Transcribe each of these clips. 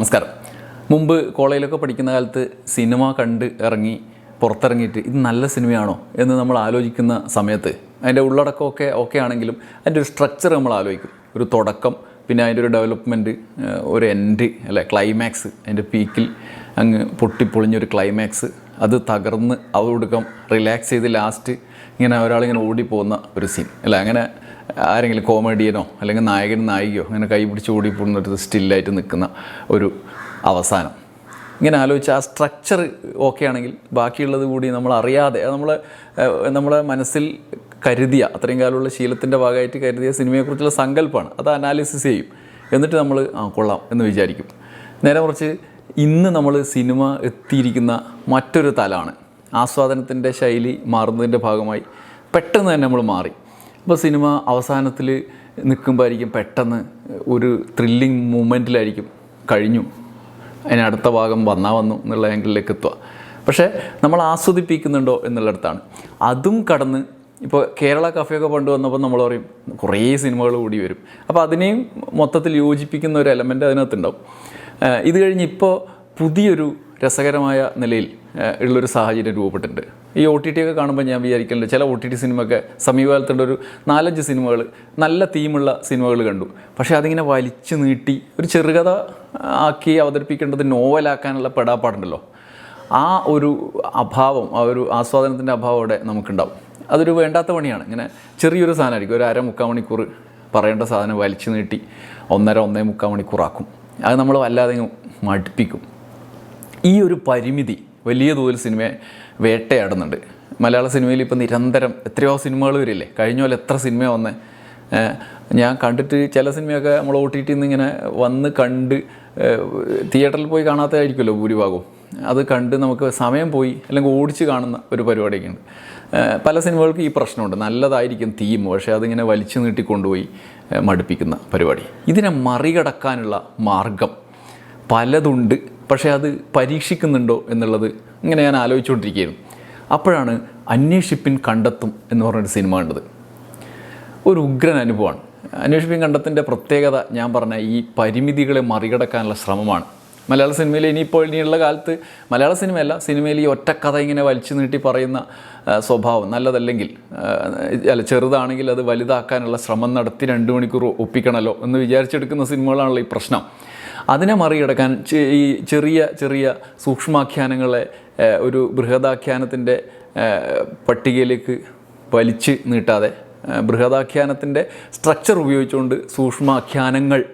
നമസ്കാരം. മുമ്പ് കോളേജിലൊക്കെ പഠിക്കുന്ന കാലത്ത് സിനിമ കണ്ട് ഇറങ്ങി പുറത്തിറങ്ങിയിട്ട് ഇത് നല്ല സിനിമയാണോ എന്ന് നമ്മൾ ആലോചിക്കുന്ന സമയത്ത് അതിന്റെ ഉള്ളടക്കമൊക്കെ ഓക്കെ ആണെങ്കിലും അതിന്റെ ഒരു സ്ട്രക്ചർ നമ്മൾ ആലോചിക്കും. ഒരു തുടക്കം പിന്നെ അതിന്റെ ഒരു ഡെവലപ്മെന്റ് ഒരു എൻഡ് അല്ലെ ക്ലൈമാക്സ് അതിന്റെ പീക്കിൽ അങ്ങ് പൊട്ടിപ്പൊളിഞ്ഞൊരു ക്ലൈമാക്സ് അത് തകർന്ന് അവടുക്കം റിലാക്സ് ചെയ്ത് ലാസ്റ്റ് ഇങ്ങനെ ഒരാളിങ്ങനെ ഓടിപ്പോകുന്ന ഒരു സീൻ അല്ല അങ്ങനെ ആരെങ്കിലും കോമഡിയനോ അല്ലെങ്കിൽ നായകൻ നായികയോ അങ്ങനെ കൈ പിടിച്ച് ഓടിപ്പോകുന്നിട്ട് സ്റ്റില്ലായിട്ട് നിൽക്കുന്ന ഒരു അവസാനം. ഇങ്ങനെ ആലോചിച്ച് ആ സ്ട്രക്ചർ ഓക്കെ ആണെങ്കിൽ ബാക്കിയുള്ളത് കൂടി നമ്മൾ അറിയാതെ ഏഹ്, നമ്മളെ മനസ്സിൽ കരുതിയ അത്രയും കാലമുള്ള ശീലത്തിന്റെ ഭാഗമായിട്ട് കരുതിയ സിനിമയെക്കുറിച്ചുള്ള സങ്കല്പമാണ് അത് അനാലിസിസ് ചെയ്യും. എന്നിട്ട് നമ്മൾ ആ കൊള്ളാം എന്ന് വിചാരിക്കും. നേരെ കുറച്ച് ഇന്ന് നമ്മൾ സിനിമ എത്തിയിരിക്കുന്ന മറ്റൊരു തലമാണ് ആസ്വാദനത്തിന്റെ ശൈലി മാറുന്നതിന്റെ ഭാഗമായി പെട്ടെന്ന് തന്നെ നമ്മൾ മാറി. ഇപ്പോൾ സിനിമ അവസാനത്തിൽ നിൽക്കുമ്പോഴായിരിക്കും പെട്ടെന്ന് ഒരു ത്രില്ലിങ് മൂമെന്റിലായിരിക്കും കഴിഞ്ഞു. അതിന് അടുത്ത ഭാഗം വന്നാൽ വന്നു എന്നുള്ള ആംഗിളിലേക്ക് എത്തുക. പക്ഷേ നമ്മൾ ആസ്വദിപ്പിക്കുന്നുണ്ടോ എന്നുള്ളിടത്താണ്. അതും കടന്ന് ഇപ്പോൾ കേരള കഫയൊക്കെ പണ്ട് വന്നപ്പോൾ നമ്മൾ പറയും കുറേ സിനിമകൾ കൂടി വരും. അപ്പോൾ അതിനെയും മൊത്തത്തിൽ യോജിപ്പിക്കുന്ന ഒരു എലമെന്റ് അതിനകത്തുണ്ടാവും. ഇത് കഴിഞ്ഞ് ഇപ്പോൾ പുതിയൊരു രസകരമായ നിലയിൽ ഉള്ളൊരു സാഹചര്യം രൂപപ്പെട്ടിട്ടുണ്ട്. ഈ ഒ ടി ടി ഒക്കെ കാണുമ്പോൾ ഞാൻ വിചാരിക്കുന്നുണ്ട് ചില ഒ ടി ടി സിനിമയൊക്കെ സമീപകാലത്തുള്ള ഒരു നാലഞ്ച് സിനിമകൾ നല്ല തീമുള്ള സിനിമകൾ കണ്ടു. പക്ഷേ അതിങ്ങനെ വലിച്ചു നീട്ടി ഒരു ചെറുകഥ ആക്കി അവതരിപ്പിക്കേണ്ടത് നോവലാക്കാനുള്ള പെടാപ്പാടുണ്ടല്ലോ. ആ ഒരു അഭാവം ആ ഒരു ആസ്വാദനത്തിന്റെ അഭാവം അവിടെ നമുക്കുണ്ടാവും. അതൊരു വേണ്ടാത്ത പണിയാണ്. ഇങ്ങനെ ചെറിയൊരു സാധനമായിരിക്കും ഒരു അര മുക്കാൽ മണിക്കൂർ പറയേണ്ട സാധനം വലിച്ചു നീട്ടി ഒന്നര ഒന്നേ മുക്കാൽ മണിക്കൂറാക്കും. അത് നമ്മൾ വല്ലാതെ മടുപ്പിക്കും. ഈ ഒരു പരിമിതി വലിയ തോതിൽ സിനിമയെ വേട്ടയാടുന്നുണ്ട്. മലയാള സിനിമയിൽ ഇപ്പോൾ നിരന്തരം എത്രയോ സിനിമകൾ വരില്ലേ? കഴിഞ്ഞ പോലെ എത്ര സിനിമ വന്ന്? ഞാൻ കണ്ടിട്ട് ചില സിനിമയൊക്കെ നമ്മൾ ഒ ടി ടിയിൽ നിന്ന് ഇങ്ങനെ വന്ന് കണ്ട് തിയേറ്ററിൽ പോയി കാണാത്തതായിരിക്കുമല്ലോ ഭൂരിഭാഗവും. അത് കണ്ട് നമുക്ക് സമയം പോയി അല്ലെങ്കിൽ ഓടിച്ച് കാണുന്ന ഒരു പരിപാടിയൊക്കെ ഉണ്ട് പല സിനിമകൾക്ക് ഈ പ്രശ്നമുണ്ട്. നല്ലതായിരിക്കും തീം പക്ഷേ അതിങ്ങനെ വലിച്ചു നീട്ടിക്കൊണ്ടുപോയി മടുപ്പിക്കുന്ന പരിപാടി. ഇതിനെ മറികടക്കാനുള്ള മാർഗം പലതുണ്ട്. പക്ഷേ അത് പരീക്ഷിക്കുന്നുണ്ടോ എന്നുള്ളത് ഇങ്ങനെ ഞാൻ ആലോചിച്ചുകൊണ്ടിരിക്കുകയായിരുന്നു. അപ്പോഴാണ് അന്വേഷിപ്പിൻ കണ്ടെത്തും എന്ന് പറഞ്ഞൊരു സിനിമ കണ്ടത്. ഒരു ഉഗ്രൻ അനുഭവമാണ്. അന്വേഷിപ്പിൻ കണ്ടത്തിന്റെ പ്രത്യേകത ഞാൻ പറഞ്ഞ ഈ പരിമിതികളെ മറികടക്കാനുള്ള ശ്രമമാണ്. മലയാള സിനിമയിൽ ഇനിയിപ്പോൾ ഇനിയുള്ള കാലത്ത് മലയാള സിനിമയല്ല സിനിമയിൽ ഈ ഒറ്റക്കഥ ഇങ്ങനെ വലിച്ചു നീട്ടി പറയുന്ന സ്വഭാവം നല്ലതല്ലെങ്കിൽ അല്ല ചെറുതാണെങ്കിൽ അത് വലുതാക്കാനുള്ള ശ്രമം നടത്തി രണ്ട് മണിക്കൂർ ഒപ്പിക്കണമല്ലോ എന്ന് വിചാരിച്ചെടുക്കുന്ന സിനിമകളാണല്ലോ ഈ പ്രശ്നം. അതിനെ മറികടക്കാൻ ഈ ചെറിയ ചെറിയ സൂക്ഷ്മാഖ്യാനങ്ങളെ ഒരു ബൃഹദാഖ്യാനത്തിന്റെ പട്ടികയിലേക്ക് വലിച്ച് നീട്ടാതെ ബൃഹദാഖ്യാനത്തിന്റെ സ്ട്രക്ചർ ഉപയോഗിച്ചുകൊണ്ട് സൂക്ഷ്മാഖ്യാനങ്ങൾ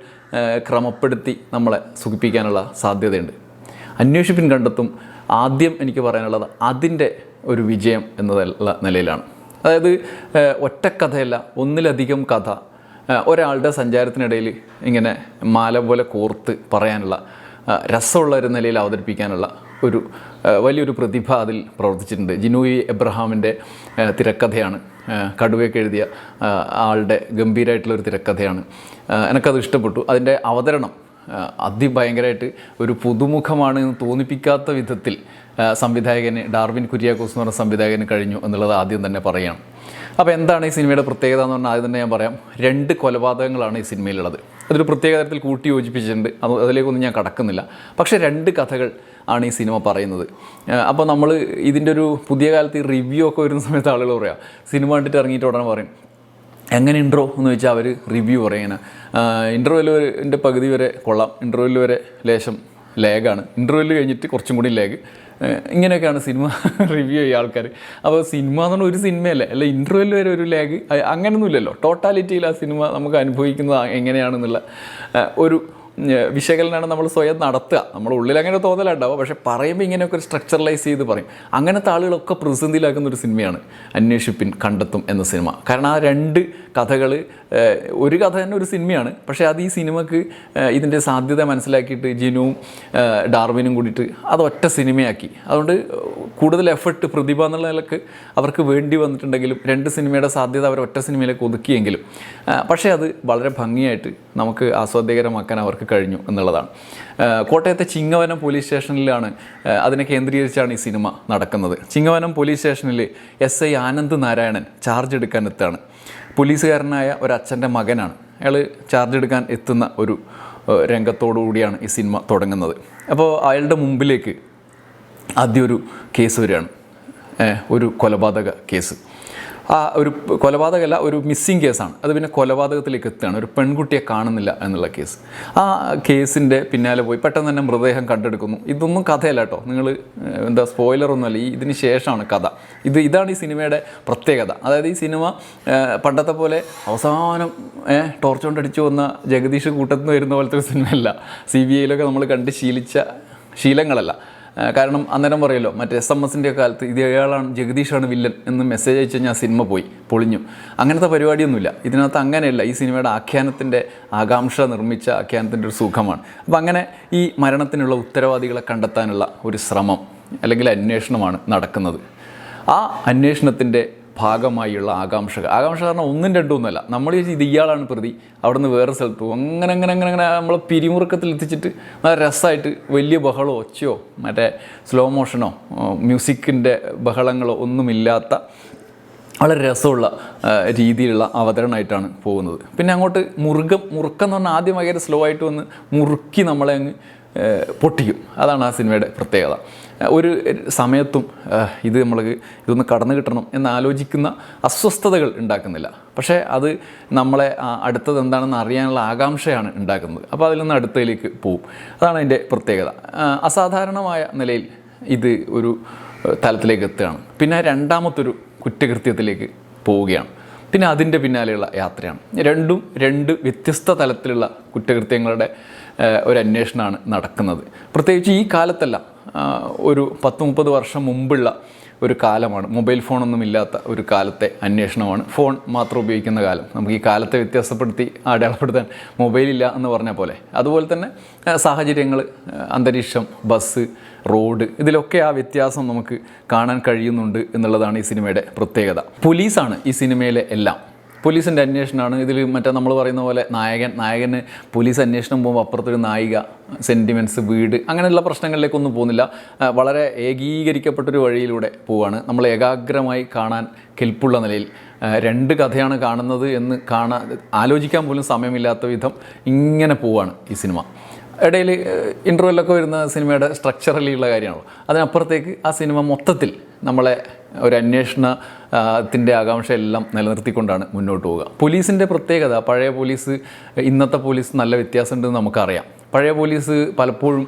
ക്രമപ്പെടുത്തി നമ്മളെ സുഖിപ്പിക്കാനുള്ള സാധ്യതയുണ്ട്. അന്വേഷിപ്പിൻ കണ്ടെത്തും ആദ്യം എനിക്ക് പറയാനുള്ളത് അതിന്റെ ഒരു വിജയം എന്നതുള്ള നിലയിലാണ്. അതായത് ഒറ്റക്കഥയല്ല ഒന്നിലധികം കഥ ഒരാളുടെ സഞ്ചാരത്തിനിടയിൽ ഇങ്ങനെ മാല പോലെ കോർത്ത് പറയാനുള്ള രസമുള്ള ഒരു നിലയിൽ അവതരിപ്പിക്കാനുള്ള ഒരു വലിയൊരു പ്രതിഭ അതിൽ പ്രവർത്തിച്ചിട്ടുണ്ട്. ജിനൂയി എബ്രഹാമിന്റെ തിരക്കഥയാണ്. കടുവയ്ക്ക് എഴുതിയ ആളുടെ ഗംഭീരമായിട്ടുള്ള ഒരു തിരക്കഥയാണ് എനിക്കത് ഇഷ്ടപ്പെട്ടു. അതിന്റെ അവതരണം അതിഭയങ്കരമായിട്ട് ഒരു പുതുമുഖമാണ് എന്ന് തോന്നിപ്പിക്കാത്ത വിധത്തിൽ സംവിധായകന് ഡാർവിൻ കുര്യാക്കോസ് എന്ന് പറഞ്ഞ സംവിധായകന് കഴിഞ്ഞു എന്നുള്ളത് ആദ്യം തന്നെ പറയുകയാണ് അപ്പോൾ എന്താണ് ഈ സിനിമയുടെ പ്രത്യേകത എന്ന് പറഞ്ഞാൽ ആദ്യം തന്നെ ഞാൻ പറയാം. രണ്ട് കൊലപാതകങ്ങളാണ് ഈ സിനിമയിലുള്ളത്. അതൊരു പ്രത്യേക തരത്തിൽ കൂട്ടി യോജിപ്പിച്ചിട്ടുണ്ട്. അത് അതിലേക്കൊന്നും ഞാൻ കടക്കുന്നില്ല. പക്ഷേ രണ്ട് കഥകൾ ആണ് ഈ സിനിമ പറയുന്നത്. അപ്പോൾ നമ്മൾ ഇതിന്റെ ഒരു പുതിയ കാലത്ത് ഈ റിവ്യൂ ഒക്കെ വരുന്ന സമയത്ത് ആളുകൾ പറയാം സിനിമ കണ്ടിട്ട് ഇറങ്ങിയിട്ട് ഉടനെ പറയും. എങ്ങനെ ഇൻട്രോ എന്ന് വെച്ചാൽ അവർ റിവ്യൂ ഇന്റർവെൽ വരെ പകുതി വരെ കൊള്ളാം. ഇന്റർവെൽ വരെ ലേശം ലേഗാണ് ഇന്റർവെൽ കഴിഞ്ഞിട്ട് കുറച്ചും കൂടി ലേഗ് ഇങ്ങനെയൊക്കെയാണ് സിനിമ റിവ്യൂ ചെയ്യുക ആൾക്കാർ അപ്പോൾ സിനിമ എന്ന് പറഞ്ഞാൽ ഒരു സിനിമയല്ലേ. അല്ല ഇന്റർവെൽ വരെ ഒരു ലേഗ് അങ്ങനെയൊന്നുമില്ലല്ലോ ടോട്ടാലിറ്റിയിൽ ആ സിനിമ നമുക്ക് അനുഭവിക്കുന്നത് എങ്ങനെയാണെന്നുള്ള ഒരു വിശകലനമാണ് നമ്മൾ സ്വയം നടത്തുക. നമ്മൾ ഉള്ളിൽ അങ്ങനെ തോന്നലുണ്ടാവും പക്ഷേ പറയുമ്പോൾ ഇങ്ങനെയൊക്കെ ഒരു സ്ട്രക്ചറലൈസ് ചെയ്ത് പറയും. അങ്ങനത്തെ ആളുകളൊക്കെ പ്രതിസന്ധിയിലാക്കുന്ന ഒരു സിനിമയാണ് അന്വേഷിപ്പിൻ കണ്ടെത്തും എന്ന സിനിമ. കാരണം ആ രണ്ട് കഥകൾ ഒരു കഥ തന്നെ ഒരു സിനിമയാണ്. പക്ഷേ അത് ഈ സിനിമക്ക് ഇതിന്റെ സാധ്യത മനസ്സിലാക്കിയിട്ട് ജിനുവും ഡാർവിനും കൂടിയിട്ട് അത് ഒറ്റ സിനിമയാക്കി. അതുകൊണ്ട് കൂടുതൽ എഫർട്ട് പ്രതിഭ എന്നുള്ള നിലയ്ക്ക് അവർക്ക് വേണ്ടി വന്നിട്ടുണ്ടെങ്കിലും രണ്ട് സിനിമയുടെ സാധ്യത അവർ ഒറ്റ സിനിമയിലേക്ക് ഒതുക്കിയെങ്കിലും പക്ഷേ അത് വളരെ ഭംഗിയായിട്ട് നമുക്ക് ആസ്വാദ്യകരമാക്കാൻ അവർക്ക് കഴിഞ്ഞു എന്നുള്ളതാണ്. കോട്ടയത്തെ ചിങ്ങവനം പോലീസ് സ്റ്റേഷനിലാണ് അതിനെ കേന്ദ്രീകരിച്ചാണ് ഈ സിനിമ നടക്കുന്നത്. ചിങ്ങവനം പോലീസ് സ്റ്റേഷനിൽ S I Anand Narayanan charge എടുക്കാൻ എത്താണ് പോലീസുകാരനായ ഒരു അച്ഛന്റെ മകനാണ്. അയാൾ ചാർജ് എടുക്കാൻ എത്തുന്ന ഒരു രംഗത്തോടു കൂടിയാണ് ഈ സിനിമ തുടങ്ങുന്നത്. അപ്പോൾ അയാളുടെ മുമ്പിലേക്ക് ആദ്യം ഒരു കേസ് വരികയാണ്. ഒരു കൊലപാതക കേസ്. ആ ഒരു കൊലപാതകമല്ല ഒരു മിസ്സിങ് കേസാണ് അത് പിന്നെ കൊലപാതകത്തിലേക്ക് എത്തുകയാണ്. ഒരു പെൺകുട്ടിയെ കാണുന്നില്ല എന്നുള്ള കേസ് ആ കേസിന്റെ പിന്നാലെ പോയി പെട്ടെന്ന് തന്നെ മൃതദേഹം കണ്ടെടുക്കുന്നു. ഇതൊന്നും കഥയല്ല കേട്ടോ. നിങ്ങൾ എന്താ സ്പോയിലറൊന്നുമല്ല ഈ ഇതിന് ശേഷമാണ് കഥ. ഇത് ഇതാണ് ഈ സിനിമയുടെ പ്രത്യേകത. അതായത് ഈ സിനിമ പണ്ടത്തെ പോലെ അവസാനം ടോർച്ച് കൊണ്ടടിച്ചു വന്ന ജഗദീഷ് കൂട്ടത്തിൽ നിന്ന് വരുന്ന പോലത്തെ ഒരു സിനിമയല്ല. സി ബി ഐയിലൊക്കെ നമ്മൾ കണ്ട് ശീലിച്ച ശീലങ്ങളല്ല. കാരണം അന്നേരം പറയുമല്ലോ മറ്റേ എസ് എം എസിന്റെ കാലത്ത് ഇത് അയാളാണ് ജഗദീഷാണ് വില്ലൻ എന്ന് മെസ്സേജ് അയച്ചു കഴിഞ്ഞാൽ സിനിമ പോയി പൊളിഞ്ഞു. അങ്ങനത്തെ പരിപാടിയൊന്നുമില്ല. ഇതിനകത്ത് അങ്ങനെയല്ല ഈ സിനിമയുടെ ആഖ്യാനത്തിന്റെ ആകാംക്ഷ നിർമ്മിച്ച ആഖ്യാനത്തിന്റെ ഒരു സുഖമാണ്. അപ്പം അങ്ങനെ ഈ മരണത്തിനുള്ള ഉത്തരവാദികളെ കണ്ടെത്താനുള്ള ഒരു ശ്രമം അല്ലെങ്കിൽ അന്വേഷണമാണ് നടക്കുന്നത്. ആ അന്വേഷണത്തിന്റെ ഭാഗമായുള്ള ആകാംക്ഷകൾ. ആകാംക്ഷ കാരണം ഒന്നും രണ്ടും ഒന്നുമല്ല. നമ്മൾ ഇത് ഇയാളാണ് പ്രതി. അവിടുന്ന് വേറെ സ്ഥലത്ത് പോകും. അങ്ങനെ അങ്ങനെ അങ്ങനെ അങ്ങനെ നമ്മളെ പിരിമുറുക്കത്തിൽ എത്തിച്ചിട്ട് നല്ല രസമായിട്ട് വലിയ ബഹളോ ഒച്ചയോ മറ്റേ സ്ലോ മോഷനോ മ്യൂസിക്കിന്റെ ബഹളങ്ങളോ ഒന്നുമില്ലാത്ത വളരെ രസമുള്ള രീതിയിലുള്ള അവതരണമായിട്ടാണ് പോകുന്നത്. പിന്നെ അങ്ങോട്ട് മുറുകം മുറുക്കം എന്ന് പറഞ്ഞാൽ ആദ്യം ഭയങ്കര സ്ലോ ആയിട്ട് വന്ന് മുറുക്കി നമ്മളെ അങ്ങ് പൊട്ടിക്കും. അതാണ് ആ സിനിമയുടെ പ്രത്യേകത. ഒരു സമയത്തും ഇത് നമ്മൾ ഇതൊന്ന് കടന്നു കിട്ടണം എന്ന് ആലോചിക്കുന്ന അസ്വസ്ഥതകൾ ഉണ്ടാക്കുന്നില്ല. പക്ഷേ അത് നമ്മളെ അടുത്തത് എന്താണെന്ന് അറിയാനുള്ള ആകാംക്ഷയാണ് ഉണ്ടാക്കുന്നത്. അപ്പോൾ അതിൽ നിന്ന് അടുത്തതിലേക്ക് പോവും. അതാണ് അതിന്റെ പ്രത്യേകത. അസാധാരണമായ നിലയിൽ ഇത് ഒരു തലത്തിലേക്ക് എത്തുകയാണ്. പിന്നെ രണ്ടാമത്തൊരു കുറ്റകൃത്യത്തിലേക്ക് പോവുകയാണ്. പിന്നെ അതിന്റെ പിന്നാലെയുള്ള യാത്രയാണ്. രണ്ടും രണ്ട് വ്യത്യസ്ത തലത്തിലുള്ള കുറ്റകൃത്യങ്ങളുടെ ഒരു അന്വേഷണമാണ് നടക്കുന്നത്. പ്രത്യേകിച്ച് ഈ കാലത്തല്ല ഒരു പത്ത് മുപ്പത് വർഷം മുമ്പുള്ള ഒരു കാലമാണ്. മൊബൈൽ ഫോണൊന്നും ഇല്ലാത്ത ഒരു കാലത്തെ അന്വേഷണമാണ്. ഫോൺ മാത്രം ഉപയോഗിക്കുന്ന കാലം. നമുക്ക് ഈ കാലത്തെ വ്യത്യാസപ്പെടുത്തി അടയാളപ്പെടുത്താൻ മൊബൈലില്ല എന്ന് പറഞ്ഞ പോലെ. അതുപോലെ തന്നെ സാഹചര്യങ്ങൾ അന്തരീക്ഷം ബസ് റോഡ് ഇതിലൊക്കെ ആ വ്യത്യാസം നമുക്ക് കാണാൻ കഴിയുന്നുണ്ട് എന്നുള്ളതാണ് ഈ സിനിമയുടെ പ്രത്യേകത. പോലീസാണ് ഈ സിനിമയിലെ എല്ലാം. പോലീസിന്റെ അന്വേഷണമാണ്. ഇതിൽ മറ്റേ നമ്മൾ പറയുന്ന പോലെ നായകൻ നായകന് പോലീസ് അന്വേഷണം പോകുമ്പോൾ അപ്പുറത്തൊരു നായിക സെന്റിമെന്റ്സ് വീട് അങ്ങനെയുള്ള പ്രശ്നങ്ങളിലേക്കൊന്നും പോകുന്നില്ല. വളരെ ഏകീകരിക്കപ്പെട്ടൊരു വഴിയിലൂടെ പോവുകയാണ് നമ്മൾ ഏകാഗ്രമായി കാണാൻ കെൽപ്പുള്ള നിലയിൽ. രണ്ട് കഥയാണ് കാണുന്നത് എന്ന് കാണാൻ ആലോചിക്കാൻ പോലും സമയമില്ലാത്ത വിധം ഇങ്ങനെ പോവാണ് ഈ സിനിമ. ഇടയിൽ ഇന്റർവെല്ലൊക്കെ വരുന്ന സിനിമയുടെ സ്ട്രക്ചറലിയുള്ള കാര്യമാണല്ലോ. അതിനപ്പുറത്തേക്ക് ആ സിനിമ മൊത്തത്തിൽ നമ്മളെ ഒരു അന്വേഷണ ത്തിന്റെ എല്ലാം നിലനിർത്തിക്കൊണ്ടാണ് മുന്നോട്ട് പോവുക. പോലീസിന്റെ പ്രത്യേകത പഴയ പോലീസ് ഇന്നത്തെ പോലീസ് നല്ല വ്യത്യാസമുണ്ടെന്ന് നമുക്കറിയാം. പഴയ പോലീസ് പലപ്പോഴും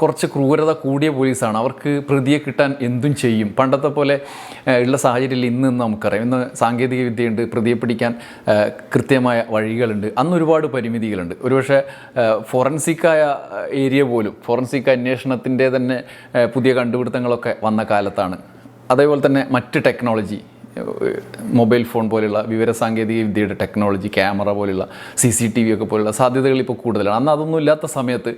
കുറച്ച് ക്രൂരത കൂടിയ പോലീസാണ്. അവർക്ക് പ്രതിയെ കിട്ടാൻ എന്തും ചെയ്യും. പണ്ടത്തെ പോലെ ഉള്ള സാഹചര്യത്തിൽ ഇന്ന് നമുക്കറിയാം. ഇന്ന് സാങ്കേതിക വിദ്യയുണ്ട് പ്രതിയെ പിടിക്കാൻ കൃത്യമായ വഴികളുണ്ട്. അന്ന് ഒരുപാട് പരിമിതികളുണ്ട്. ഒരുപക്ഷെ ഫോറൻസിക്കായ ഏരിയ പോലും ഫോറൻസിക് അന്വേഷണത്തിന്റെ തന്നെ പുതിയ കണ്ടുപിടുത്തങ്ങളൊക്കെ വന്ന കാലത്താണ് അതേപോലെ തന്നെ മറ്റ് ടെക്നോളജി മൊബൈൽ ഫോൺ പോലെയുള്ള വിവരസാങ്കേതിക വിദ്യയുടെ ടെക്നോളജി ക്യാമറ പോലെയുള്ള സി സി ടി വി ഒക്കെ പോലെയുള്ള സാധ്യതകൾ ഇപ്പോൾ കൂടുതലാണ്. അന്ന് അതൊന്നും ഇല്ലാത്ത സമയത്ത്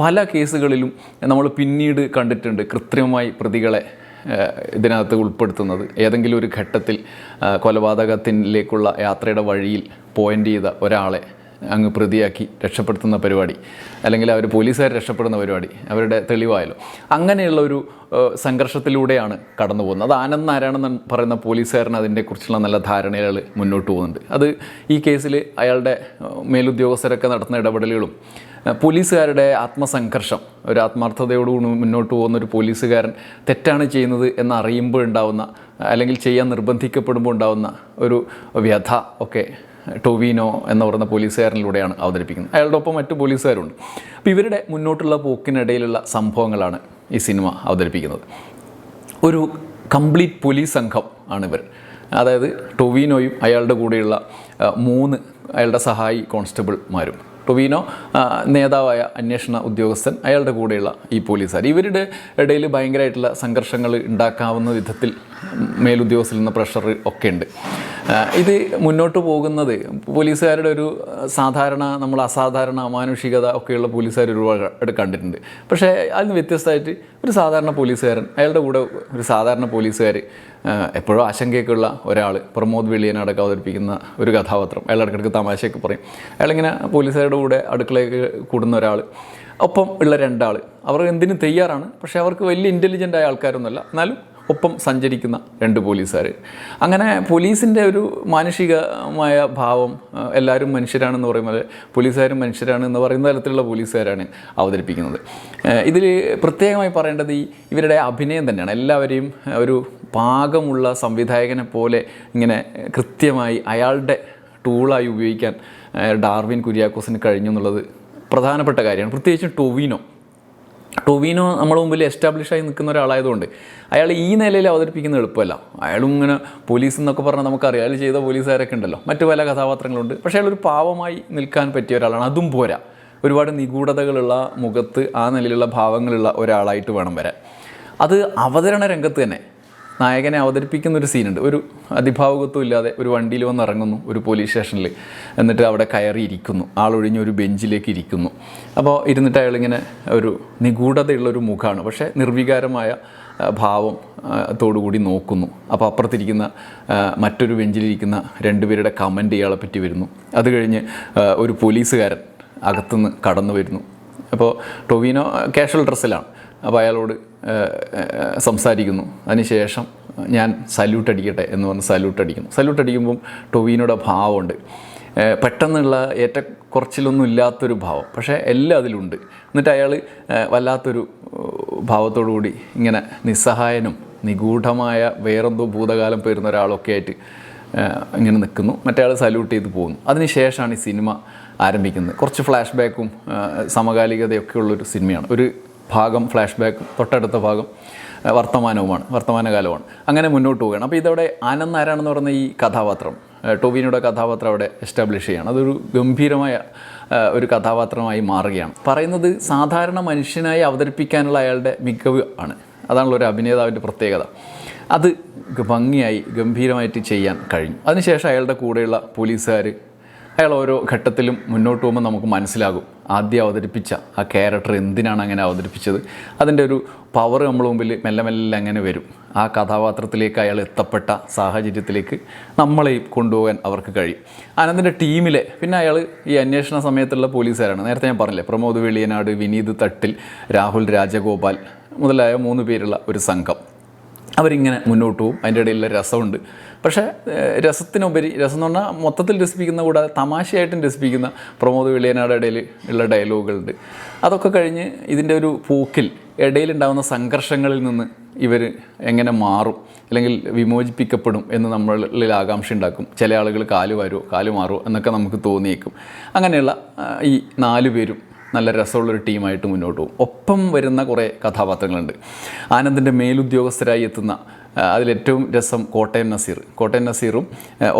പല കേസുകളിലും നമ്മൾ പിന്നീട് കണ്ടിട്ടുണ്ട് കൃത്രിമമായി പ്രതികളെ ഇതിനകത്ത് ഉൾപ്പെടുത്തുന്നത്. ഏതെങ്കിലും ഒരു ഘട്ടത്തിൽ കൊലപാതകത്തിലേക്കുള്ള യാത്രയുടെ വഴിയിൽ പോയിന്റ് ചെയ്ത ഒരാളെ അങ്ങ് പ്രതിയാക്കി രക്ഷപ്പെടുത്തുന്ന പരിപാടി അല്ലെങ്കിൽ അവർ പോലീസുകാർ രക്ഷപ്പെടുന്ന പരിപാടി അവരുടെ തെളിവായല്ലോ അങ്ങനെയുള്ള ഒരു സംഘർഷത്തിലൂടെയാണ് കടന്നു പോകുന്നത്. അത് ആനന്ദ് നാരായണൻ എന്ന് പറയുന്ന പോലീസുകാരൻ അതിനെക്കുറിച്ചുള്ള നല്ല ധാരണകൾ മുന്നോട്ട് പോകുന്നുണ്ട്. അത് ഈ കേസിൽ അയാളുടെ മേലുദ്യോഗസ്ഥരൊക്കെ നടത്തുന്ന ഇടപെടലുകളും പോലീസുകാരുടെ ആത്മസംഘർഷം ഒരു ആത്മാർത്ഥതയോടുകൂടി മുന്നോട്ട് പോകുന്ന ഒരു പോലീസുകാരൻ തെറ്റാണ് ചെയ്യുന്നത് എന്ന് അറിയുമ്പോൾ ഉണ്ടാവുന്ന അല്ലെങ്കിൽ ചെയ്യാൻ നിർബന്ധിക്കപ്പെടുമ്പോൾ ഉണ്ടാവുന്ന ഒരു വ്യഥ ഒക്കെ ടൊവിനോ എന്ന് പറയുന്ന പോലീസുകാരനിലൂടെയാണ് അവതരിപ്പിക്കുന്നത്. അയാളുടെ ഒപ്പം മറ്റു പോലീസുകാരുണ്ട്. അപ്പോൾ ഇവരുടെ മുന്നോട്ടുള്ള പോക്കിനിടയിലുള്ള സംഭവങ്ങളാണ് ഈ സിനിമ അവതരിപ്പിക്കുന്നത്. ഒരു കംപ്ലീറ്റ് പോലീസ് സംഘം ആണ് ഇവർ. അതായത് ടൊവിനോയും അയാളുടെ കൂടെയുള്ള മൂന്ന് അയാളുടെ സഹായി കോൺസ്റ്റബിൾമാരും. ടൊവിനോ നേതാവായ അന്വേഷണ ഉദ്യോഗസ്ഥൻ അയാളുടെ കൂടെയുള്ള ഈ പോലീസുകാർ. ഇവരുടെ ഇടയിൽ ഭയങ്കരമായിട്ടുള്ള സംഘർഷങ്ങൾ ഉണ്ടാക്കാവുന്ന വിധത്തിൽ മേലുദ്യോഗസ്ഥരിൽ നിന്ന് പ്രഷർ ഒക്കെ ഉണ്ട്. ഇത് മുന്നോട്ട് പോകുന്നത് പോലീസുകാരുടെ ഒരു സാധാരണ നമ്മൾ അസാധാരണ അമാനുഷികത ഒക്കെയുള്ള പോലീസുകാർ ഒരുപാട് കണ്ടിട്ടുണ്ട്. പക്ഷേ അതിന് വ്യത്യസ്തമായിട്ട് ഒരു സാധാരണ പോലീസുകാരൻ അയാളുടെ കൂടെ ഒരു സാധാരണ പോലീസുകാർ എപ്പോഴും ആശങ്കയൊക്കെയുള്ള ഒരാൾ പ്രമോദ് വെളിയനാടൊക്കെ അവതരിപ്പിക്കുന്ന ഒരു കഥാപാത്രം. അയാൾ ഇടയ്ക്കിടയ്ക്ക് തമാശയൊക്കെ പറയും. അയാളിങ്ങനെ പോലീസുകാരുടെ കൂടെ അടുക്കളയൊക്കെ കൂടുന്ന ഒരാൾ ഒപ്പം ഉള്ള രണ്ടാൾ അവർ എന്തിനും തയ്യാറാണ്. പക്ഷേ അവർക്ക് വലിയ ഇന്റലിജന്റ് ആയ ആൾക്കാരൊന്നുമല്ല. എന്നാലും ഒപ്പം സഞ്ചരിക്കുന്ന രണ്ട് പോലീസുകാർ അങ്ങനെ പോലീസിന്റെ ഒരു മാനുഷികമായ ഭാവം എല്ലാവരും മനുഷ്യരാണെന്ന് പറയുമ്പോൾ പോലീസുകാരും മനുഷ്യരാണ് എന്ന് പറയുന്ന തരത്തിലുള്ള പോലീസുകാരാണ് അവതരിപ്പിക്കുന്നത്. ഇതിൽ പ്രത്യേകമായി പറയേണ്ടത് ഈ ഇവരുടെ അഭിനയം തന്നെയാണ്. എല്ലാവരെയും ഒരു പാകമുള്ള സംവിധായകനെ പോലെ ഇങ്ങനെ കൃത്യമായി അയാളുടെ ടൂളായി ഉപയോഗിക്കാൻ ഡാർവിൻ കുര്യാക്കോസിന് കഴിഞ്ഞു എന്നുള്ളത് പ്രധാനപ്പെട്ട കാര്യമാണ്. പ്രത്യേകിച്ചും ടൊവിനോ. ടൊവിനോ നമ്മുടെ മുമ്പിൽ എസ്റ്റാബ്ലിഷ് ആയി നിൽക്കുന്ന ഒരാളായതുകൊണ്ട് അയാൾ ഈ നിലയിൽ അവതരിപ്പിക്കുന്നത് എളുപ്പമല്ല. അയാളും ഇങ്ങനെ പോലീസ് എന്നൊക്കെ പറഞ്ഞാൽ നമുക്കറിയാം. അയാൾ ചെയ്ത പോലീസുകാരൊക്കെ ഉണ്ടല്ലോ. മറ്റു പല കഥാപാത്രങ്ങളുണ്ട്. പക്ഷേ അയാൾ ഒരു പാവമായി നിൽക്കാൻ പറ്റിയ ഒരാളാണ്. അതും പോരാ. ഒരുപാട് നിഗൂഢതകളുള്ള മുഖത്ത് ആ നിലയിലുള്ള ഭാവങ്ങളുള്ള ഒരാളായിട്ട് വേണം വരാൻ. അത് അവതരണ രംഗത്ത് തന്നെ നായകനെ അവതരിപ്പിക്കുന്ന ഒരു സീനുണ്ട്. ഒരു അതിഭാവകത്വം ഇല്ലാതെ ഒരു വണ്ടിയിൽ വന്ന് ഇറങ്ങുന്നു ഒരു പോലീസ് സ്റ്റേഷനിൽ എന്നിട്ട് അവിടെ കയറി ഇരിക്കുന്നു ആളൊഴിഞ്ഞ് ഒരു ബെഞ്ചിലേക്ക് ഇരിക്കുന്നു. അപ്പോൾ ഇരുന്നിട്ട് അയാളിങ്ങനെ ഒരു നിഗൂഢതയുള്ള ഒരു മുഖമാണ് പക്ഷേ നിർവികാരമായ ഭാവം തോടുകൂടി നോക്കുന്നു. അപ്പോൾ അപ്പുറത്തിരിക്കുന്ന മറ്റൊരു ബെഞ്ചിലിരിക്കുന്ന രണ്ടുപേരുടെ കമന്റ് ഇയാളെ പറ്റി വരുന്നു. അത് കഴിഞ്ഞ് ഒരു പോലീസുകാരൻ അകത്തുനിന്ന് കടന്നു വരുന്നു അപ്പോൾ ടൊവിനോ കാഷ്വൽ ഡ്രസ്സിലാണ്. അപ്പോൾ അയാളോട് സംസാരിക്കുന്നു. അതിനുശേഷം ഞാൻ സല്യൂട്ട് അടിക്കട്ടെ എന്ന് പറഞ്ഞ് സല്യൂട്ട് അടിക്കുന്നു. സല്യൂട്ട് അടിക്കുമ്പം ടൊവീനോടെ ഭാവമുണ്ട്. പെട്ടെന്നുള്ള ഏറ്റക്കുറച്ചിലൊന്നും ഇല്ലാത്തൊരു ഭാവം. പക്ഷേ എല്ലാം അതിലുണ്ട്. എന്നിട്ട് അയാൾ വല്ലാത്തൊരു ഭാവത്തോടുകൂടി ഭാവത്തോടു കൂടി ഇങ്ങനെ നിസ്സഹായനും നിഗൂഢമായ വേറെന്തോ ഭൂതകാലം പേരുന്ന ഒരാളൊക്കെ ആയിട്ട് ഇങ്ങനെ നിൽക്കുന്നു. മറ്റേ സല്യൂട്ട് ചെയ്ത് പോകുന്നു. അതിനുശേഷമാണ് ഈ സിനിമ ആരംഭിക്കുന്നത്. കുറച്ച് ഫ്ലാഷ് ബാക്കും സമകാലികതയൊക്കെ ഉള്ളൊരു സിനിമയാണ്. ഒരു ഭാഗം ഫ്ലാഷ് ബാക്ക് തൊട്ടടുത്ത ഭാഗം വർത്തമാനവുമാണ് വർത്തമാനകാലമാണ്. അങ്ങനെ മുന്നോട്ട് പോവുകയാണ്. അപ്പോൾ ഇതവിടെ ആനന്ദ് ആരാണെന്ന് പറയുന്ന ഈ കഥാപാത്രം ടൊവിനോയുടെ കഥാപാത്രം അവിടെ എസ്റ്റാബ്ലിഷ് ചെയ്യുകയാണ്. അതൊരു ഗംഭീരമായ ഒരു കഥാപാത്രമായി മാറുകയാണ്. പറയുന്നത് സാധാരണ മനുഷ്യനായി അവതരിപ്പിക്കാനുള്ള അയാളുടെ മികവ് ആണ്. അതാണല്ലോ ഒരു അഭിനേതാവിന്റെ പ്രത്യേകത. അത് ഭംഗിയായി ഗംഭീരമായിട്ട് ചെയ്യാൻ കഴിഞ്ഞു. അതിനുശേഷം അയാളുടെ കൂടെയുള്ള പോലീസുകാർ അയാൾ ഓരോ ഘട്ടത്തിലും മുന്നോട്ട് പോകുമ്പോൾ നമുക്ക് മനസ്സിലാകും. ആദ്യം അവതരിപ്പിച്ച ആ ക്യാരക്ടർ എന്തിനാണ് അങ്ങനെ അവതരിപ്പിച്ചത്? അതിന്റെ ഒരു പവർ നമ്മൾ മുമ്പിൽ മെല്ലെ മെല്ലെ അങ്ങനെ വരും. ആ കഥാപാത്രത്തിലേക്ക് അയാൾ എത്തപ്പെട്ട സാഹചര്യത്തിലേക്ക് നമ്മളെയും കൊണ്ടുപോകാൻ അവർക്ക് കഴിയും. ആനന്ദിന്റെ ടീമിലെ പിന്നെ അയാൾ ഈ അന്വേഷണ സമയത്തുള്ള പോലീസുകാരാണ്. നേരത്തെ ഞാൻ പറഞ്ഞില്ലേ പ്രമോദ് വെളിയനാട് വിനീത് തട്ടിൽ രാഹുൽ രാജഗോപാൽ മുതലായ മൂന്ന് പേരുള്ള ഒരു സംഘം. അവരിങ്ങനെ മുന്നോട്ട് പോകും. അതിന്റെ ഇടയിലുള്ള രസമുണ്ട്. പക്ഷേ രസത്തിനുപരി രസം എന്ന് പറഞ്ഞാൽ മൊത്തത്തിൽ രസിപ്പിക്കുന്ന കൂടാതെ തമാശയായിട്ടും രസിപ്പിക്കുന്ന പ്രമോദ് വെളിയനാട് ഇടയിൽ ഉള്ള ഡയലോഗുകളുണ്ട്. അതൊക്കെ കഴിഞ്ഞ് ഇതിന്റെ ഒരു പോക്കിൽ ഇടയിലുണ്ടാകുന്ന സംഘർഷങ്ങളിൽ നിന്ന് ഇവർ എങ്ങനെ മാറും അല്ലെങ്കിൽ വിമോചിപ്പിക്കപ്പെടും എന്ന് നമ്മളിൽ ആകാംക്ഷ ഉണ്ടാക്കും. ചില ആളുകൾ കാൽ വരുമോ കാൽ മാറുമോ എന്നൊക്കെ നമുക്ക് തോന്നിയേക്കും. അങ്ങനെയുള്ള ഈ നാല് പേരും നല്ല രസമുള്ളൊരു ടീമായിട്ട് മുന്നോട്ട് പോകും. ഒപ്പം വരുന്ന കുറേ കഥാപാത്രങ്ങളുണ്ട്. ആനന്ദിന്റെ മേലുദ്യോഗസ്ഥരായി എത്തുന്ന അതിലേറ്റവും രസം കോട്ടയം നസീർ. കോട്ടയം നസീറും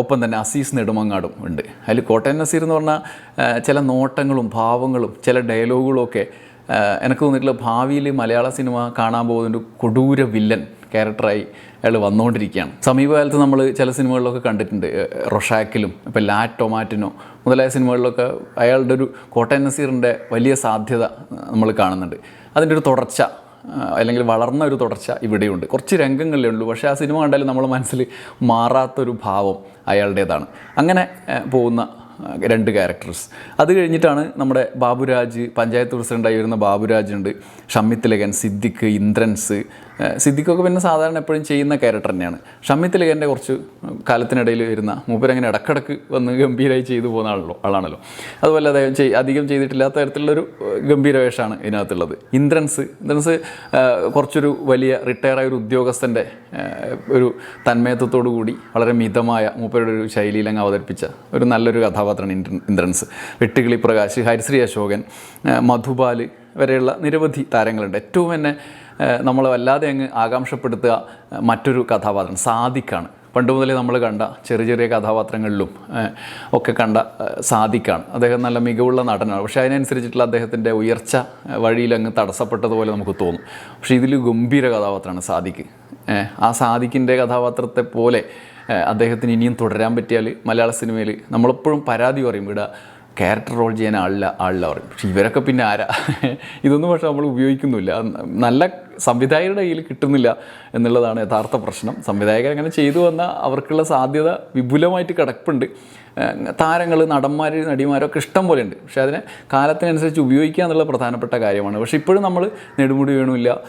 ഒപ്പം തന്നെ അസീസ് നെടുമങ്ങാടും ഉണ്ട്. അതിൽ കോട്ടയം നസീർ എന്ന് പറഞ്ഞാൽ ചില നോട്ടങ്ങളും ഭാവങ്ങളും ചില ഡയലോഗുകളും ഒക്കെ എനിക്ക് തോന്നിയിട്ടുള്ള ഭാവിയിൽ മലയാള സിനിമ കാണാൻ പോകുന്ന ഒരു കൊടൂര വില്ലൻ ക്യാരക്ടറായി അയാൾ വന്നുകൊണ്ടിരിക്കുകയാണ്. സമീപകാലത്ത് നമ്മൾ ചില സിനിമകളിലൊക്കെ കണ്ടിട്ടുണ്ട്. റൊഷാക്കിലും ഇപ്പോൾ ലാ ടൊമാറ്റിനോ മുതലായ സിനിമകളിലൊക്കെ അയാളുടെ ഒരു കോട്ടയം നസീറിന്റെ വലിയ സാധ്യത നമ്മൾ കാണുന്നുണ്ട്. അതിന്റെ ഒരു തുടർച്ച അല്ലെങ്കിൽ വളർന്ന ഒരു തുടർച്ച ഇവിടെയുണ്ട്. കുറച്ച് രംഗങ്ങളിലേ ഉള്ളൂ. പക്ഷേ ആ സിനിമ കണ്ടാലും നമ്മളെ മനസ്സിൽ മാറാത്തൊരു ഭാവം അയാളുടേതാണ്. അങ്ങനെ പോകുന്ന രണ്ട് ക്യാരക്ടേഴ്സ്. അത് കഴിഞ്ഞിട്ടാണ് നമ്മുടെ ബാബുരാജ് പഞ്ചായത്ത് പ്രസിഡന്റായി വരുന്ന ബാബുരാജ് ഉണ്ട് ഷമ്മിത്തിലകൻ സിദ്ദിഖ് ഇന്ദ്രൻസ് സിദ്ദിഖൊക്കെ പിന്നെ സാധാരണ എപ്പോഴും ചെയ്യുന്ന ക്യാരക്ടർ തന്നെയാണ്. ഷമ്മിത് തിലകന്റെ കുറച്ച് കാലത്തിനിടയിൽ വരുന്ന മൂപ്പരങ്ങനെ ഇടക്കിടക്ക് വന്ന് ഗംഭീരമായി ചെയ്തു പോകുന്ന ആളല്ലോ ആളാണല്ലോ. അതുപോലെ അദ്ദേഹം ചെയ് അധികം ചെയ്തിട്ടില്ലാത്ത തരത്തിലുള്ളൊരു ഗംഭീര വേഷമാണ് ഇതിനകത്തുള്ളത്. ഇന്ദ്രൻസ് ഇന്ദ്രൻസ് കുറച്ചൊരു വലിയ റിട്ടയർഡായ ഒരു ഉദ്യോഗസ്ഥന്റെ ഒരു തന്മയത്വത്തോടു കൂടി വളരെ മിതമായ മൂപ്പരുടെ ഒരു ശൈലിയിൽ അങ്ങ് അവതരിപ്പിച്ച ഒരു നല്ലൊരു കഥാപാത്രമാണ് ഇന്ദ്രൻ ഇന്ദ്രൻസ്. വെട്ടുകിളി പ്രകാശ് ഹരിശ്രീ അശോകൻ മധുബാൽ വരെയുള്ള നിരവധി താരങ്ങളുണ്ട്. ഏറ്റവും എന്നെ നമ്മൾ വല്ലാതെ അങ്ങ് ആകാംക്ഷപ്പെടുത്തുക മറ്റൊരു കഥാപാത്രം സാദിഖാണ്. പണ്ട് മുതലേ നമ്മൾ കണ്ട ചെറിയ ചെറിയ കഥാപാത്രങ്ങളിലും ഒക്കെ കണ്ട സാദിക്കാണ് അദ്ദേഹം നല്ല മികവുള്ള നടനാണ്. പക്ഷേ അതിനനുസരിച്ചിട്ടുള്ള അദ്ദേഹത്തിന്റെ ഉയർച്ച വഴിയിൽ അങ്ങ് തടസ്സപ്പെട്ടതുപോലെ നമുക്ക് തോന്നും. പക്ഷേ ഇതിൽ ഗംഭീര കഥാപാത്രമാണ് സാദിക്ക് ആ സാദിക്കിന്റെ കഥാപാത്രത്തെ പോലെ അദ്ദേഹത്തിന് ഇനിയും തുടരാൻ പറ്റിയാൽ മലയാള സിനിമയിൽ നമ്മളെപ്പോഴും പരാതി പറയും ഇവിടെ ക്യാരക്ടർ റോൾ ചെയ്യാൻ ആളില്ല ആളില്ല പറയും പക്ഷെ ഇവരൊക്കെ പിന്നെ ആരാ? ഇതൊന്നും പക്ഷെ നമ്മൾ ഉപയോഗിക്കുന്നില്ല. നല്ല സംവിധായകരുടെ കയ്യിൽ കിട്ടുന്നില്ല എന്നുള്ളതാണ് യഥാർത്ഥ പ്രശ്നം. സംവിധായകർ അങ്ങനെ ചെയ്തു വന്നാൽ അവർക്കുള്ള സാധ്യത വിപുലമായിട്ട് കിടപ്പുണ്ട്. താരങ്ങൾ നടന്മാർ നടിമാരൊക്കെ ഇഷ്ടം പോലെ ഉണ്ട്. പക്ഷേ അതിനെ കാലത്തിനനുസരിച്ച് ഉപയോഗിക്കുക എന്നുള്ള പ്രധാനപ്പെട്ട കാര്യമാണ്. പക്ഷേ ഇപ്പോഴും നമ്മൾ നെടുമുടി വേണമില്ല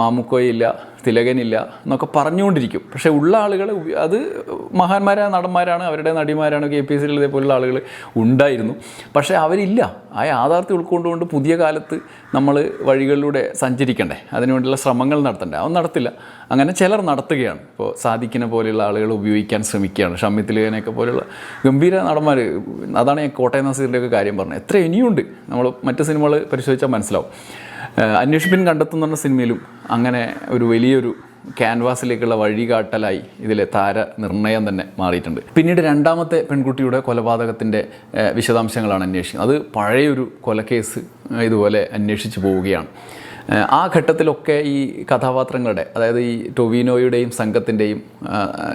മാമുക്കോയില്ല തിലകനില്ല എന്നൊക്കെ പറഞ്ഞുകൊണ്ടിരിക്കും. പക്ഷേ ഉള്ള ആളുകൾ അത് മഹാന്മാരായ നടന്മാരാണ് അവരുടെ നടിമാരാണ് കെ പി എസ് സിയിൽ ഇതേപോലുള്ള ആളുകൾ ഉണ്ടായിരുന്നു. പക്ഷേ അവരില്ല. ആ യാഥാർത്ഥ്യം ഉൾക്കൊണ്ടുകൊണ്ട് പുതിയ കാലത്ത് നമ്മൾ വഴികളിലൂടെ സഞ്ചരിക്കണ്ടേ. അതിനുവേണ്ടിയുള്ള ശ്രമങ്ങൾ നടത്തണ്ടേ. അവൻ നടത്തില്ല. അങ്ങനെ ചിലർ നടത്തുകയാണ്. ഇപ്പോൾ സാധിക്കുന്ന പോലെയുള്ള ആളുകൾ ഉപയോഗിക്കാൻ ശ്രമിക്കുകയാണ്. ഷമ്മി തിലകനെയൊക്കെ പോലെയുള്ള ഗംഭീര നടന്മാർ. അതാണ് ഞാൻ കോട്ടയം നസീറിന്റെയൊക്കെ കാര്യം പറഞ്ഞത്. എത്ര ഇനിയുണ്ട്? നമ്മൾ മറ്റ് സിനിമകൾ പരിശോധിച്ചാൽ മനസ്സിലാവും. അന്വേഷിപ്പിൻ കണ്ടെത്തുന്ന സിനിമയിലും അങ്ങനെ ഒരു വലിയൊരു ക്യാൻവാസിലേക്കുള്ള വഴികാട്ടലായി ഇതിലെ താര നിർണയം തന്നെ മാറിയിട്ടുണ്ട്. പിന്നീട് രണ്ടാമത്തെ പെൺകുട്ടിയുടെ കൊലപാതകത്തിന്റെ വിശദാംശങ്ങളാണ് അന്വേഷിക്കുന്നത് അത് പഴയൊരു കൊലക്കേസ് ഇതുപോലെ അന്വേഷിച്ച് പോവുകയാണ്. ആ ഘട്ടത്തിലൊക്കെ ഈ കഥാപാത്രങ്ങളുടെ അതായത് ഈ ടൊവിനോയുടെയും സംഘത്തിന്റെയും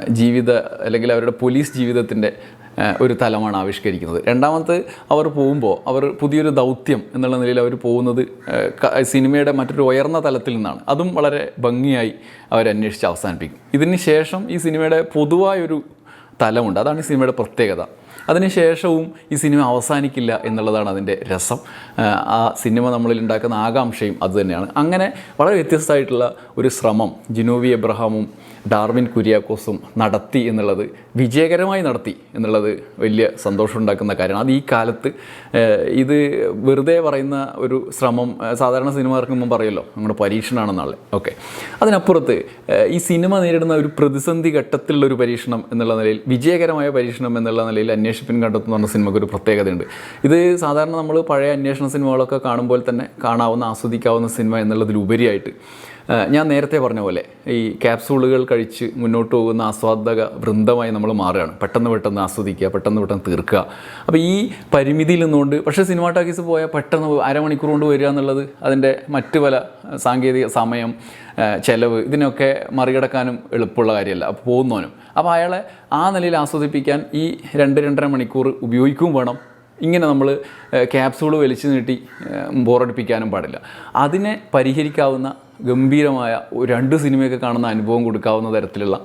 ജീവിത അല്ലെങ്കിൽ അവരുടെ പോലീസ് ജീവിതത്തിന്റെ ഒരു തലമാണ് ആവിഷ്കരിക്കുന്നത്. രണ്ടാമത് അവർ പോകുമ്പോൾ അവർ പുതിയൊരു ദൗത്യം എന്നുള്ള നിലയിൽ അവർ പോകുന്നത് സിനിമയുടെ മറ്റൊരു ഉയർന്ന തലത്തിൽ നിന്നാണ്. അതും വളരെ ഭംഗിയായി അവരന്വേഷിച്ച് അവസാനിപ്പിക്കും. ഇതിന് ശേഷം ഈ സിനിമയുടെ പൊതുവായൊരു തലമുണ്ട്. അതാണ് ഈ സിനിമയുടെ പ്രത്യേകത. അതിനുശേഷവും ഈ സിനിമ അവസാനിക്കില്ല എന്നുള്ളതാണ് അതിന്റെ രസം. ആ സിനിമ നമ്മളിൽ ഉണ്ടാക്കുന്ന ആകാംക്ഷയും അതുതന്നെയാണ് അങ്ങനെ വളരെ വ്യത്യസ്തമായിട്ടുള്ള ഒരു ശ്രമം ജിനോവി എബ്രഹാമും ഡാർവിൻ കുര്യാക്കോസും നടത്തി എന്നുള്ളത് വിജയകരമായി നടത്തി എന്നുള്ളത് വലിയ സന്തോഷമുണ്ടാക്കുന്ന കാര്യമാണ്. അത് ഈ കാലത്ത് ഇത് വെറുതെ പറയുന്ന ഒരു ശ്രമം സാധാരണ സിനിമ ഇറക്കുമ്പോൾ പറയുമല്ലോ നമ്മുടെ പരീക്ഷണമാണെന്നാളെ ഓക്കെ. അതിനപ്പുറത്ത് ഈ സിനിമ നേരിടുന്ന ഒരു പ്രതിസന്ധി ഘട്ടത്തിലുള്ള ഒരു പരീക്ഷണം എന്നുള്ള നിലയിൽ വിജയകരമായ പരീക്ഷണം എന്നുള്ള നിലയിൽ അന്വേഷിപ്പിൻ കണ്ടെത്തുന്ന പറഞ്ഞ സിനിമയ്ക്ക് ഒരു പ്രത്യേകതയുണ്ട്. ഇത് സാധാരണ നമ്മൾ പഴയ അന്വേഷണ സിനിമകളൊക്കെ കാണുമ്പോൾ തന്നെ കാണാവുന്ന ആസ്വദിക്കാവുന്ന സിനിമ എന്നുള്ളതിലുപരിയായിട്ട് ഞാൻ നേരത്തെ പറഞ്ഞ പോലെ ഈ ക്യാപ്സൂളുകൾ കഴിച്ച് മുന്നോട്ട് പോകുന്ന ആസ്വാദക വൃന്ദമായി നമ്മൾ മാറുകയാണ്. പെട്ടെന്ന് പെട്ടെന്ന് ആസ്വദിക്കുക പെട്ടെന്ന് പെട്ടെന്ന് തീർക്കുക. അപ്പോൾ ഈ പരിമിതിയിൽ നിന്നുകൊണ്ട് പക്ഷേ സിനിമാ ടാക്കീസ് പോയാൽ പെട്ടെന്ന് അരമണിക്കൂർ കൊണ്ട് വരിക എന്നുള്ളത് അതിന്റെ മറ്റു പല സാങ്കേതിക സമയം ചിലവ് ഇതിനൊക്കെ മറികടക്കാനും എളുപ്പമുള്ള കാര്യമല്ല. അപ്പോൾ പോകുന്നവനും. അപ്പോൾ അയാളെ ആ നിലയിൽ ആസ്വദിപ്പിക്കാൻ ഈ രണ്ട് രണ്ടര മണിക്കൂർ ഉപയോഗിക്കുകയും വേണം. ഇങ്ങനെ നമ്മൾ ക്യാപ്സൂൾ വലിച്ചു നീട്ടി ബോറടിപ്പിക്കാനും പാടില്ല. അതിനെ പരിഹരിക്കാവുന്ന ഗംഭീരമായ രണ്ട് സിനിമയൊക്കെ കാണുന്ന അനുഭവം കൊടുക്കാവുന്ന തരത്തിലുള്ള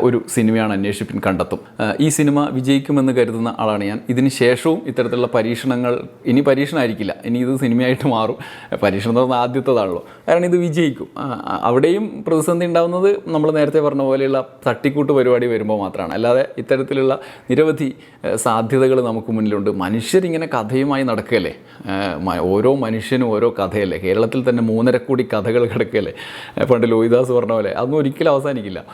ഒരു സിനിമയാണ് അന്വേഷിപ്പിൻ കണ്ടെത്തും. ഈ സിനിമ വിജയിക്കുമെന്ന് കരുതുന്ന ആളാണ് ഞാൻ. ഇതിന് ശേഷവും ഇത്തരത്തിലുള്ള പരീക്ഷണങ്ങൾ ഇനി പരീക്ഷണമായിരിക്കില്ല. ഇനി ഇത് സിനിമയായിട്ട് മാറും. പരീക്ഷണം എന്ന് ആദ്യത്തേതാണല്ലോ. കാരണം ഇത് വിജയിക്കും. അവിടെയും പ്രതിസന്ധി ഉണ്ടാകുന്നത് നമ്മൾ നേരത്തെ പറഞ്ഞ പോലെയുള്ള തട്ടിക്കൂട്ട് പരിപാടി വരുമ്പോൾ മാത്രമാണ്. അല്ലാതെ ഇത്തരത്തിലുള്ള നിരവധി സാധ്യതകൾ നമുക്ക് മുന്നിലുണ്ട്. മനുഷ്യരിങ്ങനെ കഥയുമായി നടക്കുകയല്ലേ? ഓരോ മനുഷ്യനും ഓരോ കഥയല്ലേ? കേരളത്തിൽ തന്നെ മൂന്നര കോടി കഥകൾ കിടക്കുകയല്ലേ? പണ്ട് ലോഹിദാസ് പറഞ്ഞ പോലെ. അതൊന്നും ഒരിക്കലും അവസാനിക്കില്ല.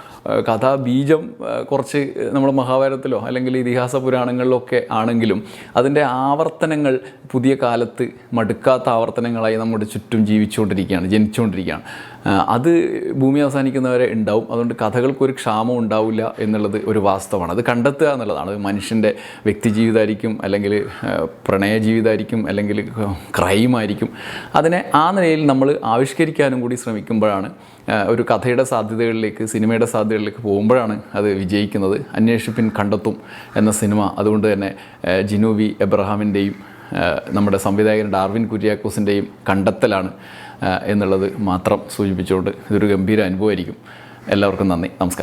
കഥാ ബീജം കുറച്ച് നമ്മൾ മഹാഭാരതത്തിലോ അല്ലെങ്കിൽ ഇതിഹാസ പുരാണങ്ങളിലൊക്കെ ആണെങ്കിലും അതിന്റെ ആവർത്തനങ്ങൾ പുതിയ കാലത്ത് മടുക്കാത്ത ആവർത്തനങ്ങളായി നമ്മുടെ ചുറ്റും ജീവിച്ചുകൊണ്ടിരിക്കുകയാണ് ജനിച്ചുകൊണ്ടിരിക്കുകയാണ്. അത് ഭൂമി അവസാനിക്കുന്നവരെ ഉണ്ടാവും. അതുകൊണ്ട് കഥകൾക്കൊരു ക്ഷാമം ഉണ്ടാവില്ല എന്നുള്ളത് ഒരു വാസ്തവമാണ്. അത് കണ്ടെത്തുക എന്നുള്ളതാണ്. മനുഷ്യന്റെ വ്യക്തി ജീവിതമായിരിക്കും അല്ലെങ്കിൽ പ്രണയ ജീവിതമായിരിക്കും അല്ലെങ്കിൽ ക്രൈം ആയിരിക്കും അതിനെ ആ നിലയിൽ നമ്മൾ ആവിഷ്കരിക്കാനും കൂടി ശ്രമിക്കുമ്പോഴാണ് ഒരു കഥയുടെ സാധ്യതകളിലേക്ക് സിനിമയുടെ സാധ്യതകളിലേക്ക് പോകുമ്പോഴാണ് അത് വിജയിക്കുന്നത്. അന്വേഷിപ്പിൻ കണ്ടെത്തും എന്ന സിനിമ അതുകൊണ്ട് തന്നെ ജിനു വി എബ്രഹാമിന്റെയും നമ്മുടെ സംവിധായകൻ ഡാർവിൻ കുര്യാക്കോസിന്റെയും കണ്ടെത്തലാണ് എന്നുള്ളത് മാത്രം സൂചിപ്പിച്ചുകൊണ്ട് ഇതൊരു ഗംഭീര അനുഭവമായിരിക്കും. എല്ലാവർക്കും നന്ദി. നമസ്കാരം.